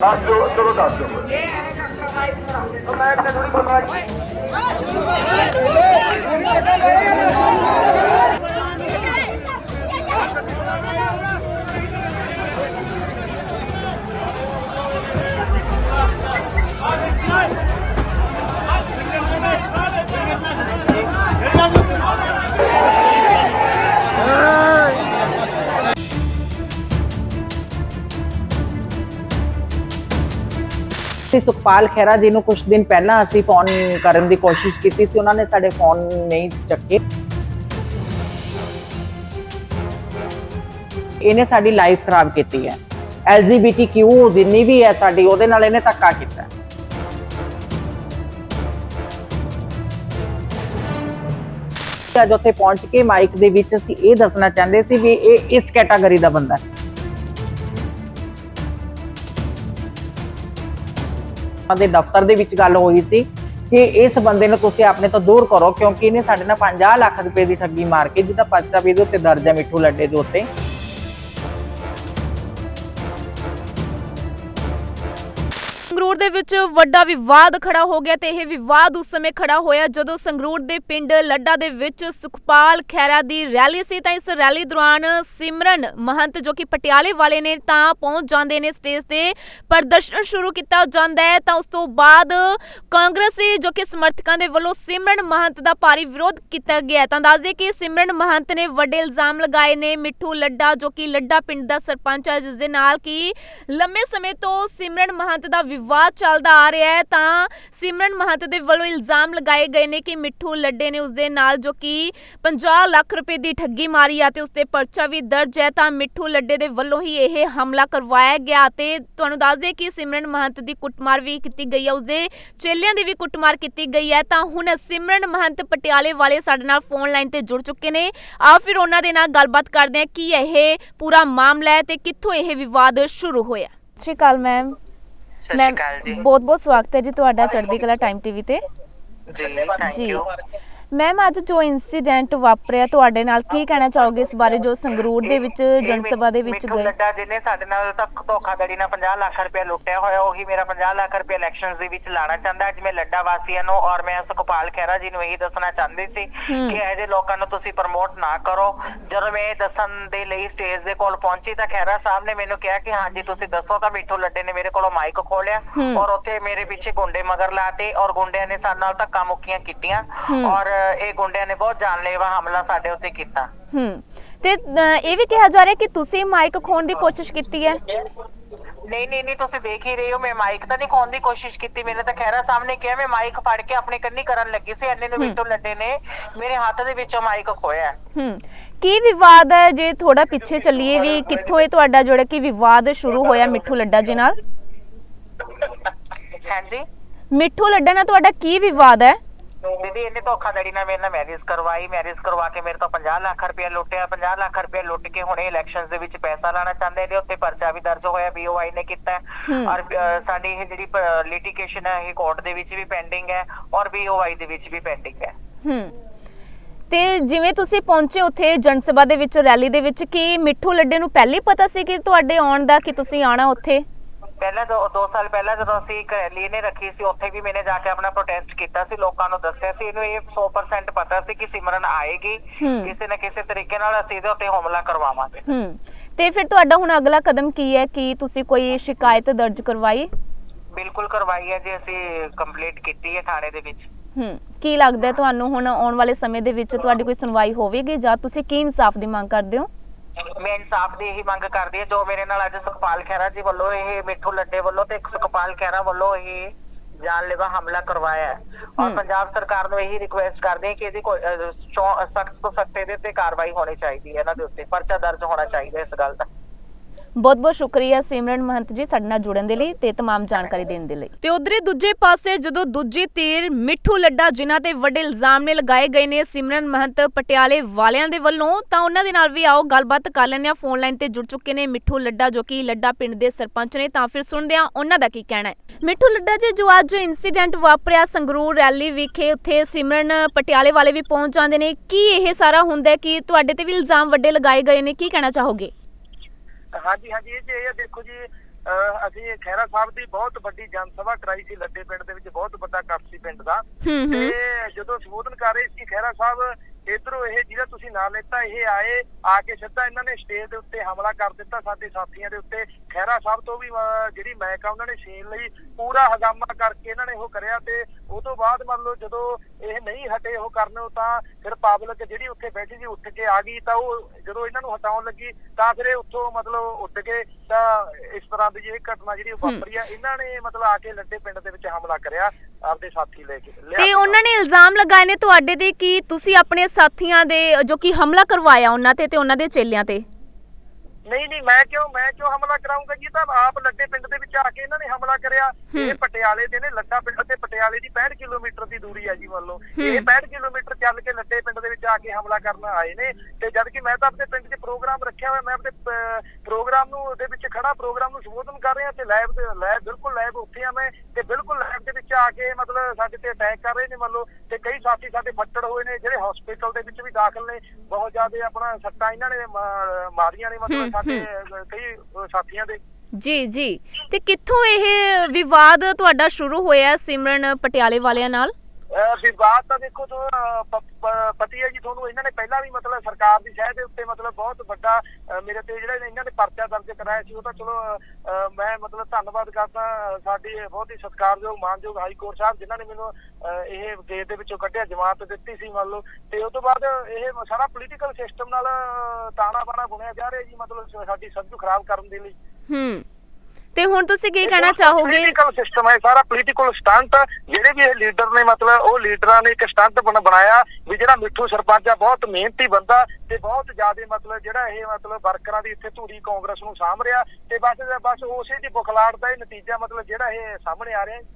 ਦੱਸ ਦਿਓ ਚਲੋ ਦੱਸ ਦਿਓ ਸੀ ਸੁਖਪਾਲ ਖਹਿਰਾ ਜੀ ਨੂੰ ਕੁਝ ਦਿਨ ਪਹਿਲਾਂ ਅਸੀਂ ਫੋਨ ਕਰਨ ਦੀ ਕੋਸ਼ਿਸ਼ ਕੀਤੀ ਸੀ, ਉਹਨਾਂ ਨੇ ਸਾਡੇ ਫੋਨ ਨਹੀਂ ਚੱਕੇ। ਇਹਨੇ ਸਾਡੀ ਲਾਈਫ ਖਰਾਬ ਕੀਤੀ ਹੈ। ਐਲਜੀਬੀਟੀਕਿਊ ਜਿੰਨੀ ਵੀ ਹੈ ਸਾਡੀ, ਉਹਦੇ ਨਾਲ ਇਹਨੇ ਧੱਕਾ ਕੀਤਾ। ਅੱਜ ਉੱਥੇ ਪਹੁੰਚ ਕੇ ਮਾਈਕ ਦੇ ਵਿੱਚ ਅਸੀਂ ਇਹ ਦੱਸਣਾ ਚਾਹੁੰਦੇ ਸੀ ਵੀ ਇਹ ਇਸ ਕੈਟਾਗਰੀ ਦਾ ਬੰਦਾ ਹੈ। ਦੇ ਦਫ਼ਤਰ ਦੇ ਵਿੱਚ ਗੱਲ ਹੋਈ ਸੀ ਕਿ ਇਸ ਬੰਦੇ ਨੂੰ ਤੁਸੀਂ ਆਪਣੇ ਤੋਂ ਦੂਰ ਕਰੋ ਕਿਉਂਕਿ ਇਹਨੇ ਸਾਡੇ ਨਾਲ 50 ਲੱਖ ਰੁਪਏ ਦੀ ਠੱਗੀ ਮਾਰ ਕੇ ਜਿਹਦਾ ਪਰਚਾ ਵੀ ਇਹਦੇ ਉੱਤੇ ਦਰਜ ਹੈ ਮਿੱਠੂ ਲੱਡੇ ਦੇ ਉੱਤੇ। ਸੰਗਰੂਰ ਦੇ ਵਿੱਚ ਵੱਡਾ ਵਿਵਾਦ ਖੜਾ ਹੋ ਗਿਆ ਤੇ ਇਹ ਵਿਵਾਦ ਉਸ ਸਮੇਂ ਖੜਾ ਹੋਇਆ ਜਦੋਂ ਸੰਗਰੂਰ ਦੇ ਪਿੰਡ ਲੱਡਾ ਦੇ ਵਿੱਚ ਸੁਖਪਾਲ ਖੈਰਾ ਦੀ ਰੈਲੀ ਸੀ। ਤਾਂ ਇਸ ਰੈਲੀ ਦੌਰਾਨ ਸਿਮਰਨ ਮਹੰਤ ਜੋ ਕਿ ਪਟਿਆਲੇ ਵਾਲੇ ਨੇ ਤਾਂ ਪਹੁੰਚ ਜਾਂਦੇ ਨੇ ਸਟੇਜ ਤੇ ਪ੍ਰਦਰਸ਼ਨ ਸ਼ੁਰੂ ਕੀਤਾ ਜਾਂਦਾ ਹੈ। ਤਾਂ ਉਸ ਤੋਂ ਬਾਅਦ ਕਾਂਗਰਸੀ ਜੋ ਕਿ ਸਮਰਥਕਾਂ ਦੇ ਵੱਲੋਂ ਸਿਮਰਨ ਮਹੰਤ ਦਾ ਭਾਰੀ ਵਿਰੋਧ ਕੀਤਾ ਗਿਆ ਤਾਂ ਦੱਸ ਦਈਏ ਕਿ ਸਿਮਰਨ ਮਹੰਤ ਨੇ ਵੱਡੇ ਇਲਜ਼ਾਮ ਲਗਾਏ ਨੇ ਮਿੱਠੂ ਲੱਡਾ ਜੋ ਕਿ ਲੱਡਾ ਪਿੰਡ ਦਾ ਸਰਪੰਚ ਹੈ, ਜਿਸ ਦੇ ਨਾਲ ਕਿ ਲੰਮੇ ਸਮੇਂ ਤੋਂ ਸਿਮਰਨ ਮਹੰਤ ਦਾ ਵਿਵਾਦ ਚੱਲਦਾ ਆ ਰਿਹਾ ਹੈ, ਤਾਂ ਸਿਮਰਨ ਮਹੰਤ ਦੇ ਵੱਲੋਂ ਇਲਜ਼ਾਮ ਲਗਾਏ ਗਏ ਨੇ ਕਿ ਮਿੱਠੂ ਲੱਡੇ ਨੇ ਉਸ ਦੇ ਨਾਲ ਜੋ ਕਿ 50 ਲੱਖ ਰੁਪਏ ਦੀ ਠੱਗੀ ਮਾਰੀ ਆ ਤੇ ਉਸ ਤੇ ਪਰਚਾ ਵੀ ਦਰਜ ਹੈ, ਤਾਂ ਮਿੱਠੂ ਲੱਡੇ ਦੇ ਵੱਲੋਂ ਹੀ ਇਹ ਹਮਲਾ ਕਰਵਾਇਆ ਗਿਆ ਤੇ ਤੁਹਾਨੂੰ ਦੱਸ ਦੇ ਕਿ ਸਿਮਰਨ ਮਹੰਤ ਦੀ ਕੁੱਟਮਾਰ ਵੀ ਕੀਤੀ ਗਈ ਹੈ, ਉਸਦੇ ਚੇਲਿਆਂ ਦੀ ਵੀ ਕੁੱਟਮਾਰ ਕੀਤੀ ਗਈ ਹੈ, ਤਾਂ ਹੁਣ ਸਿਮਰਨ ਮਹੰਤ ਪਟਿਆਲੇ ਵਾਲੇ ਸਾਡੇ ਨਾਲ ਫੋਨ ਲਾਈਨ ਤੇ ਜੁੜ ਚੁੱਕੇ ਨੇ। ਆ ਫਿਰ ਉਹਨਾਂ ਦੇ ਨਾਲ ਗੱਲਬਾਤ ਕਰਦੇ ਹਾਂ, ਕੀ ਇਹ ਪੂਰਾ ਮਾਮਲਾ ਹੈ ਤੇ ਕਿੱਥੋਂ ਇਹ ਵਿਵਾਦ ਸ਼ੁਰੂ ਹੋਇਆ? ਸ਼੍ਰੀ ਅਕਾਲ ਮੈਮ ਸਤਿ ਸ਼੍ਰੀ ਅਕਾਲ ਜੀ। ਬਹੁਤ ਬਹੁਤ ਸਵਾਗਤ ਹੈ ਜੀ ਤੁਹਾਡਾ ਚੜ੍ਹਦੀ ਕਲਾ ਟਾਈਮ ਟੀਵੀ ਤੇ। ਜੀ ਥੈਂਕ ਜੀ। ਯੂ ਮੈਮ ਅੱਜ ਜੋ ਇਨਸੀਡੈਂਟ ਵਾਪਰਿਆ ਤੁਹਾਡੇ ਨਾਲ ਕੀ ਕਹਿਣਾ ਚਾਹੋਗੇ ਇਸ ਬਾਰੇ ਜੋ ਸੰਗਰੂਰ ਦੇ ਵਿੱਚ ਜਨਸਭਾ ਦੇ ਵਿੱਚ ਗਏ ਲੱਡਾ ਜਿਹਨੇ ਸਾਡੇ ਨਾਲ ਤੱਕ ਧੋਖਾਧੜੀ ਨਾਲ 50 ਲੱਖ ਰੁਪਏ ਲੁੱਟਿਆ ਹੋਇਆ ਉਹੀ ਮੇਰਾ 50 ਲੱਖ ਰੁਪਏ ਇਲੈਕਸ਼ਨਸ ਦੇ ਵਿੱਚ ਲਾਣਾ ਚਾਹੁੰਦਾ ਅੱਜ ਮੈਂ ਲੱਡਾ ਵਾਸੀਆਂ ਨੂੰ ਔਰ ਮੈਂ ਸੁਖਪਾਲ ਖਹਿਰਾ ਜੀ ਨੂੰ ਇਹੀ ਦੱਸਣਾ ਚਾਹੁੰਦੀ ਸੀ। ਕਿ ਇਹ ਜਿਹੇ ਲੋਕਾਂ ਨੂੰ ਤੁਸੀਂ ਪ੍ਰਮੋਟ ਨਾ ਕਰੋ ਜਦੋਂ ਮੈਂ ਇਹ ਦੱਸਣ ਦੇ ਲਈ ਸਟੇਜ ਦੇ ਕੋਲ ਪਹੁੰਚੀ ਤਾਂ ਖਹਿਰਾ ਸਾਹਿਬ ਨੇ ਮੈਨੂੰ ਕਿਹਾ ਕਿ ਹਾਂਜੀ ਤੁਸੀਂ ਦੱਸੋ ਤਾਂ ਮਿੱਠੂ ਲੱਡੇ ਨੇ ਮੇਰੇ ਕੋਲੋਂ ਮਾਈਕ ਖੋਲਿਆ। ਔਰ ਉੱਥੇ ਮੇਰੇ ਪਿੱਛੇ ਗੁੰਡੇ ਮਗਰ ਲਾਤੇ ਔਰ ਗੁੰਡਿਆਂ ਨੇ ਸਾਡੇ ਨਾਲ ਧੱਕਾ ਮੁੱਕੀਆਂ ਕੀਤੀਆਂ। ਔਰ ਇਹ ਗੁੰਡਿਆਂ ਨੇ ਬਹੁਤ ਜਾਨਲੇਵਾ ਹਮਲਾ ਸਾਡੇ ਉੱਤੇ ਕੀਤਾ। ਹੂੰ। ਤੇ ਅ, ਇਹ ਵੀ ਕਿਹਾ ਜਾ ਰਿਹਾ ਕਿ ਤੁਸੀਂ ਮਾਈਕ ਖੋਣ ਦੀ ਕੋਸ਼ਿਸ਼ ਕੀਤੀ ਹੈ? ਨਹੀਂ ਨਹੀਂ ਨਹੀਂ ਤੁਸੀਂ ਦੇਖ ਹੀ ਰਹੇ ਹੋ ਮੈਂ ਮਾਈਕ ਤਾਂ ਨਹੀਂ ਖੋਣ ਦੀ ਕੋਸ਼ਿਸ਼ ਕੀਤੀ। ਮੈਨੇ ਤਾਂ ਖੈਰਾ ਸਾਹਮਣੇ ਕਿਹਾ ਮੈਂ ਮਾਈਕ ਫੜ ਕੇ ਆਪਣੇ ਕੰਨੀ ਕਰਨ ਲੱਗੀ ਸੀ ਐਨੇ ਨੂੰ। ਮਿੱਟੂ ਲੱਡੇ ਨੇ ਮੇਰੇ ਹੱਥ ਦੇ ਵਿੱਚੋਂ ਮਾਈਕ ਖੋਇਆ ਹੂੰ। ਕੀ ਵਿਵਾਦ ਹੈ ਜੇ ਥੋੜਾ ਪਿੱਛੇ ਚੱਲੀਏ ਵੀ ਕਿੱਥੋਂ ਇਹ ਤੁਹਾਡਾ ਜਿਹੜਾ ਕਿ ਵਿਵਾਦ ਸ਼ੁਰੂ ਹੋਇਆ ਮਿੱਠੂ ਲੱਡਾ ਜੀ ਨਾਲ? ਹਾਂਜੀ। ਮਿੱਠੂ ਲੱਡਾ ਨਾਲ ਤੁਹਾਡਾ ਕੀ ਵਿਵਾਦ ਹੈ? ਦੀਦੀ ਇਹਨੇ ਧੋਖਾਧੜੀ ਨਾਲ ਮੇਰੇ ਨਾਲ ਮੈਰਿਜ ਕਰਵਾਈ ਮੈਰਿਜ ਕਰਵਾ ਕੇ ਮੇਰੇ ਤੋਂ 50 ਲੱਖ ਰੁਪਏ ਲੁੱਟਿਆ 50 ਲੱਖ ਰੁਪਏ ਲੁੱਟ ਕੇ ਹੁਣੇ ਇਲੈਕਸ਼ਨਸ ਦੇ ਵਿੱਚ ਪੈਸਾ ਲਾਣਾ ਚਾਹੁੰਦੇ ਨੇ ਉੱਤੇ ਪਰਚਾ ਵੀ ਦਰਜ ਹੋਇਆ ਬੀਓਆਈ ਨੇ ਕੀਤਾ। ਔਰ ਸਾਡੀ ਇਹ ਜਿਹੜੀ ਲਿਟੀਗੇਸ਼ਨ ਹੈ ਇਹ ਕੋਰਟ ਦੇ ਵਿੱਚ ਵੀ ਪੈਂਡਿੰਗ ਹੈ ਔਰ ਬੀਓਆਈ ਦੇ ਵਿੱਚ ਵੀ ਪੈਂਡਿੰਗ ਹੈ। ਹੂੰ। ਤੇ ਜਿਵੇਂ ਤੁਸੀਂ ਪਹੁੰਚੇ ਉੱਥੇ ਜਨਸਭਾ ਦੇ ਵਿੱਚ ਰੈਲੀ ਦੇ ਵਿੱਚ ਕੀ ਮਿੱਠੂ ਲੱਡੇ ਨੂੰ ਪਹਿਲੇ ਪਤਾ ਸੀ ਕਿ ਤੁਹਾਡੇ ਆਉਣ ਦਾ ਕਿ ਤੁਸੀਂ ਆਣਾ ਉੱਥੇ? ਪਹਿਲਾਂ ਦੋ, ਦੋ ਸਾਲ ਪਹਿਲਾਂ ਜਦੋਂ ਅਸੀਂ ਇੱਕ ਰੈਲੀ ਨੇ ਰੱਖੀ ਸੀ ਉੱਥੇ ਵੀ ਮੈंने ਜਾ ਕੇ ਆਪਣਾ ਪ੍ਰੋਟੈਸਟ ਕੀਤਾ ਸੀ ਲੋਕਾਂ ਨੂੰ ਦੱਸਿਆ ਸੀ ਇਹਨੂੰ ਇਹ 100% ਪਤਾ ਸੀ ਕਿ ਸਿਮਰਨ ਆਏਗੀ। ਕਿਸੇ ਨਾ ਕਿਸੇ ਤਰੀਕੇ ਨਾਲ ਅਸੀਂ ਇਹਦੇ ਉੱਤੇ ਹਮਲਾ ਕਰਵਾਵਾਂਗੇ। ਹੂੰ। ਤੇ ਫਿਰ ਤੁਹਾਡਾ ਹੁਣ ਅਗਲਾ ਕਦਮ ਕੀ ਹੈ ਕਿ ਤੁਸੀਂ ਕੋਈ ਸ਼ਿਕਾਇਤ ਦਰਜ ਕਰਵਾਈ? ਬਿਲਕੁਲ ਕਰਵਾਈ ਹੈ ਜੀ ਅਸੀਂ ਕੰਪਲੀਟ ਕੀਤੀ ਹੈ ਥਾਣੇ ਦੇ ਵਿੱਚ। ਹੂੰ। ਕੀ ਲੱਗਦਾ ਤੁਹਾਨੂੰ ਹੁਣ ਆਉਣ ਵਾਲੇ ਸਮੇਂ ਦੇ ਵਿੱਚ ਤੁਹਾਡੀ ਕੋਈ ਸੁਣਵਾਈ ਹੋਵੇਗੀ ਜਾਂ ਤੁਸੀਂ ਕੀ ਇਨਸਾਫ ਦੀ ਮੰਗ ਕਰਦੇ ਹੋ? ਮੈਂ ਇਨਸਾਫ ਦੀ ਇਹੀ ਮੰਗ ਕਰਦੀ ਹਾਂ ਜੋ ਮੇਰੇ ਨਾਲ ਅੱਜ ਸੁਖਪਾਲ ਖਹਿਰਾ ਜੀ ਵੱਲੋਂ ਇਹ ਮਿੱਠੂ ਲੱਡੇ ਵੱਲੋਂ ਤੇ ਸੁਖਪਾਲ ਖਹਿਰਾ ਵੱਲੋਂ ਇਹ ਜਾਨਲੇਵਾ ਹਮਲਾ ਕਰਵਾਇਆ ਹੈ ਔਰ। ਪੰਜਾਬ ਸਰਕਾਰ ਨੂੰ ਇਹੀ ਰਿਕੁਐਸਟ ਕਰਦੇ ਹਾਂ ਕਿ ਇਹਦੀ ਕੋਈ ਸਖਤ ਤੋਂ ਸਖਤ ਇਹਦੇ ਉੱਤੇ ਕਾਰਵਾਈ ਹੋਣੀ ਚਾਹੀਦੀ ਹੈ ਇਹਨਾਂ ਦੇ ਉੱਤੇ ਪਰਚਾ ਦਰਜ ਹੋਣਾ ਚਾਹੀਦਾ ਇਸ ਗੱਲ ਦਾ ਬਹੁਤ ਬਹੁਤ ਸ਼ੁਕਰੀਆ ਸਿਮਰਨ ਮਹੰਤ ਜੀ ਸਾਡੇ ਨਾਲ ਜੁੜਨ ਦੇ ਲਈ ਤੇ तमाम ਜਾਣਕਾਰੀ ਦੇਣ ਦੇ ਲਈ ਤੇ ਉਧਰੇ ਦੂਜੇ ਪਾਸੇ ਜਦੋਂ ਦੂਜੀ ਧਿਰ ਮਿੱਠੂ ਲੱਡਾ ਜਿਨ੍ਹਾਂ ਤੇ ਵੱਡੇ ਇਲਜ਼ਾਮ ਨੇ ਲਗਾਏ ਗਏ ਨੇ ਸਿਮਰਨ ਮਹੰਤ ਪਟਿਆਲੇ ਵਾਲਿਆਂ ਦੇ ਵੱਲੋਂ ਤਾਂ ਉਹਨਾਂ ਦੇ ਨਾਲ ਵੀ ਆਓ ਗੱਲਬਾਤ ਕਰ ਲੈਂਦੇ ਆ ਫੋਨ ਲਾਈਨ ਤੇ ਜੁੜ ਚੁੱਕੇ ਨੇ ਮਿੱਠੂ ਲੱਡਾ ਜੋ ਕਿ ਲੱਡਾ ਪਿੰਡ ਦੇ ਸਰਪੰਚ ਨੇ ਤਾਂ ਫਿਰ ਸੁਣਦੇ ਆ ਉਹਨਾਂ ਦਾ ਕੀ ਕਹਿਣਾ ਹੈ ਮਿੱਠੂ ਲੱਡਾ ਜੀ ਜੋ ਅੱਜ ਇਨਸੀਡੈਂਟ ਵਾਪਰਿਆ ਸੰਗਰੂਰ ਰੈਲੀ ਵਿਖੇ ਉੱਥੇ ਸਿਮਰਨ ਪਟਿਆਲੇ ਵਾਲੇ ਵੀ ਪਹੁੰਚ ਜਾਂਦੇ ਨੇ ਕੀ ਇਹ ਸਾਰਾ ਹੁੰਦਾ ਹੈ ਕਿ ਤੁਹਾਡੇ ਤੇ ਵੀ ਇਲਜ਼ਾਮ ਵੱਡੇ ਲਗਾਏ ਗਏ ਨੇ ਕੀ ਕਹਿਣਾ ਚਾਹੋਗੇ ਹਾਂਜੀ ਹਾਂਜੀ ਇਹ ਜੇ ਇਹ ਦੇਖੋ ਜੀ ਅਸੀਂ ਖੈਰਾ ਸਾਹਿਬ ਦੀ ਬਹੁਤ ਵੱਡੀ ਜਨਸਭਾ ਕਰਾਈ ਸੀ ਲੱਡੇ ਪਿੰਡ ਦੇ ਵਿੱਚ ਬਹੁਤ ਵੱਡਾ ਇਕੱਠ ਸੀ ਪਿੰਡ ਦਾ। ਤੇ ਜਦੋਂ ਸੰਬੋਧਨ ਕਰ ਰਹੇ ਸੀ ਖੈਰਾ ਸਾਹਿਬ ਇਧਰੋਂ ਇਹ ਜਿਹਦਾ ਤੁਸੀਂ ਨਾਂ ਲੈਤਾ ਇਹ ਆਏ ਆ ਕੇ ਸਿੱਧਾ ਇਹਨਾਂ ਨੇ ਸਟੇਜ ਦੇ ਉੱਤੇ ਹਮਲਾ ਕਰ ਦਿੱਤਾ ਸਾਡੇ ਸਾਥੀਆਂ ਦੇ ਉੱਤੇ। ਖੈਰਾ ਸਾਹਿਬ ਤੋਂ ਵੀ ਜਿਹੜੀ ਮੈਕ ਆ ਉਹਨਾਂ ਨੇ ਛੀਨ ਲਈ ਪੂਰਾ ਹਗਾਮਾ ਕਰਕੇ ਇਹਨਾਂ ਨੇ ਉਹ ਕਰਿਆ ਤੇ ਉਹ ਤੋਂ ਬਾਅਦ ਮੰਨ ਲਓ ਜਦੋਂ ਇਹ ਨਹੀਂ ਹਟੇ ਉਹ ਕਰਨੋਂ ਤਾਂ ਫਿਰ ਪਬਲਿਕ ਜਿਹੜੀ ਉੱਥੇ ਬੈਠੀ ਸੀ ਉੱਠ ਕੇ ਆ ਗਈ ਤਾਂ ਉਹ ਜਦੋਂ ਇਹਨਾਂ ਨੂੰ ਹਟਾਉਣ ਲੱਗੀ ਤਾਂ ਫਿਰ ਇਹ ਉੱਥੋਂ ਮਤਲਬ ਉੱਡ ਕੇ ਤਾਂ ਇਸ ਤਰ੍ਹਾਂ ਦੀ ਜਿਹੜੀ ਘਟਨਾ ਜਿਹੜੀ ਵਾਪਰੀ ਆ ਇਹਨਾਂ ਨੇ ਮਤਲਬ ਆ ਕੇ ਲੱਡੇ ਪਿੰਡ ਦੇ ਵਿੱਚ ਹਮਲਾ ਕਰਿਆ ਆਪਦੇ ਸਾਥੀ ਲੈ ਕੇ ਤੇ ਉਹਨਾਂ ਨੇ ਇਲਜ਼ਾਮ ਲਗਾਏ ਨੇ ਤੁਹਾਡੇ ਤੇ ਕਿ ਤੁਸੀਂ ਆਪਣੇ ਸਾਥੀਆਂ ਦੇ ਜੋ ਕਿ ਹਮਲਾ ਕਰਵਾਇਆ ਉਹਨਾਂ ਤੇ ਤੇ ਉਹਨਾਂ ਦੇ ਚੇਲਿਆਂ ਤੇ? ਨਹੀਂ ਨਹੀਂ ਮੈਂ ਕਿਉਂ ਮੈਂ ਕਿਉਂ ਹਮਲਾ ਲੱਡੇ ਆ ਕੇ ਇਹਨਾਂ ਨੇ ਹਮਲਾ ਕਰਿਆ। ਇਹ ਪਟਿਆਲੇ ਦੇ ਨੇ ਲੱਡਾ ਪਿੰਡ ਤੇ ਪਟਿਆਲੇ ਦੀ 65 ਕਿਲੋਮੀਟਰ ਦੀ ਦੂਰੀ ਹੈ ਜੀ ਮੰਨ ਲਓ। ਇਹ 65 ਕਿਲੋਮੀਟਰ ਚੱਲ ਕੇ ਲੱਡੇ ਪਿੰਡ ਦੇ ਵਿੱਚ ਆ ਕੇ ਹਮਲਾ ਕਰਨ ਆਏ ਨੇ ਤੇ ਜਦ ਕਿ ਮੈਂ ਤਾਂ ਆਪਣੇ ਪਿੰਡ 'ਚ ਪ੍ਰੋਗਰਾਮ ਰੱਖਿਆ ਹੋਇਆ ਮੈਂ ਆਪਣੇ ਪ੍ਰੋਗਰਾਮ ਨੂੰ ਦੇ ਵਿੱਚ ਖੜਾ ਪ੍ਰੋਗਰਾਮ ਨੂੰ ਸੰਬੋਧਨ ਕਰ ਰਿਹਾ ਤੇ ਲਾਈਵ ਦੇ ਲਾਈਵ ਬਿਲਕੁਲ ਲਾਈਵ ਉੱਥੇ ਆ ਮੈਂ ਤੇ ਬਿਲਕੁਲ ਲਾਈਵ ਦੇ ਵਿੱਚ ਆ ਕੇ ਮਤਲਬ ਸਾਡੇ ਤੇ ਅਟੈਕ ਕਰ ਰਹੇ ਨੇ ਮੰਨ ਲਓ ਤੇ ਕਈ ਸਾਥੀ ਸਾਡੇ ਫੱਟੜ ਹੋਏ ਨੇ ਜਿਹੜੇ ਹਸਪੀਟਲ ਦੇ ਵਿੱਚ ਵੀ ਦਾਖਲ ਨੇ। ਬਹੁਤ ਜ਼ਿਆਦਾ ਆਪਣਾ ਸੱਟਾਂ ਇਹਨਾਂ ਨੇ ਮਾਰੀਆਂ ਨੇ ਮਤਲਬ ਸਾਡੇ ਕਈ ਸਾਥੀਆਂ ਦੇ। ਜੀ ਜੀ। ਤੇ ਕਿੱਥੋਂ ਇਹ ਵਿਵਾਦ ਤੁਹਾਡਾ ਸ਼ੁਰੂ ਹੋਇਆ ਸਿਮਰਨ ਪਟਿਆਲੇ ਵਾਲਿਆਂ ਨਾਲ? ਅਹ ਵਿਵਾਦ ਤਾਂ ਦੇਖੋ ਤੋਂ ਪਤੀ ਹੈ ਜੀ ਤੁਹਾਨੂੰ ਇਹਨਾਂ ਨੇ ਪਹਿਲਾਂ ਵੀ ਮਤਲਬ ਸਰਕਾਰ ਦੀ ਸ਼ਹਿ ਦੇ ਉੱਤੇ ਮਤਲਬ ਬਹੁਤ ਵੱਡਾ ਅਹ, ਮੇਰੇ ਤੇ ਜਿਹੜਾ ਇਹਨਾਂ ਨੇ ਪਰਚਾ ਦਰਜ ਕਰਾਇਆ ਸੀ ਉਹ ਤਾਂ ਚਲੋ ਅਹ, ਮੈਂ ਮਤਲਬ ਧੰਨਵਾਦ ਕਰਦਾ ਸਾਡੀ ਬਹੁਤ ਹੀ ਸਤਿਕਾਰਯੋਗ ਮਾਨਯੋਗ ਹਾਈ ਕੋਰਟ ਸਾਹਿਬ ਜਿਨ੍ਹਾਂ ਨੇ ਮੈਨੂੰ ਅਹ, ਇਹ ਕੇਸ ਦੇ ਵਿੱਚੋਂ ਕੱਢਿਆ ਜਮਾਨਤ ਦਿੱਤੀ ਸੀ ਮੰਨ ਲਓ। ਤੇ ਉਸ ਤੋਂ ਬਾਅਦ ਇਹ ਸਾਰਾ ਪੋਲੀਟੀਕਲ ਸਿਸਟਮ ਨਾਲ ਅਹ, ਤਾਣਾ ਬਾਣਾ ਬੁਣਿਆ ਜਾ ਰਿਹਾ ਜੀ ਮਤਲਬ ਸਾਡੀ ਸਬਜ਼ੀ ਖਰਾਬ ਕਰਨ ਦੇ ਲਈ। ਹੂੰ। ਤੇ ਹੁਣ ਤੁਸੀਂ ਕੀ ਕਹਿਣਾ ਚਾਹੋਗੇ? ਪੋਲੀਟੀਕਲ ਸਿਸਟਮ ਹੈ ਸਾਰਾ ਪੋਲੀਟੀਕਲ ਸਟੰਟ ਜਿਹੜੇ ਵੀ ਇਹ ਲੀਡਰ ਨੇ ਮਤਲਬ ਉਹ ਲੀਡਰਾਂ ਨੇ ਇੱਕ ਸਟੰਟ ਬਣ ਬਣਾਇਆ ਵੀ ਜਿਹੜਾ ਮਿੱਠੂ ਸਰਪੰਚ ਆ ਬਹੁਤ ਮਿਹਨਤੀ ਬੰਦਾ ਤੇ ਬਹੁਤ ਜ਼ਿਆਦਾ ਮਤਲਬ ਜਿਹੜਾ ਇਹ ਮਤਲਬ ਵਰਕਰਾਂ ਦੀ ਇੱਥੇ ਧੂਰੀ ਕਾਂਗਰਸ ਨੂੰ ਸਾਂਭ ਰਿਹਾ ਤੇ ਬਸ ਬਸ ਉਸੇ ਦੀ ਬੁਖਲਾੜ ਦਾ ਹੀ ਨਤੀਜਾ ਮਤਲਬ ਜਿਹੜਾ ਇਹ ਸਾਹਮਣੇ ਆ ਰਿਹਾ ਹੈ।